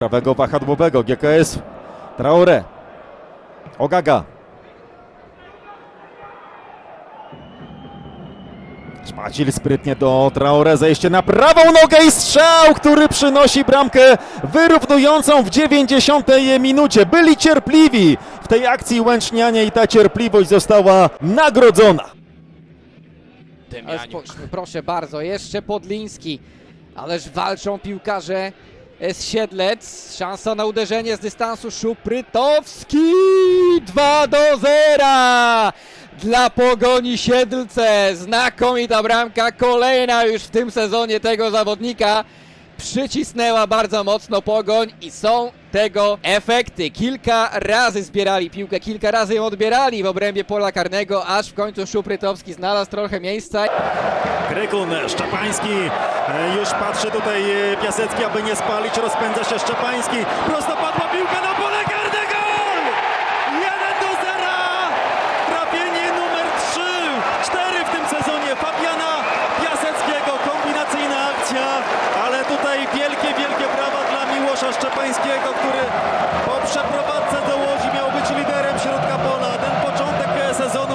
prawego wahadłowego GKS Traore. Ogaga. Szpacil sprytnie do Traore, zejście na prawą nogę i strzał, który przynosi bramkę wyrównującą w 90 minucie. Byli cierpliwi w tej akcji Łęcznianie i ta cierpliwość została nagrodzona. Proszę bardzo, jeszcze Podliński. Ależ walczą piłkarze z Siedlec. Szansa na uderzenie z dystansu Szuprytowski. 2 do 0 dla Pogoni Siedlce. Znakomita bramka, kolejna już w tym sezonie tego zawodnika. Przycisnęła bardzo mocno Pogoń i są tego efekty. Kilka razy zbierali piłkę, kilka razy ją odbierali w obrębie pola karnego, aż w końcu Szuprytowski znalazł trochę miejsca. Krykun, Szczepański e, już patrzy tutaj e, Piasecki, aby nie spalić, rozpędza się Szczepański, prostopadła piłka na Szczepańskiego, który po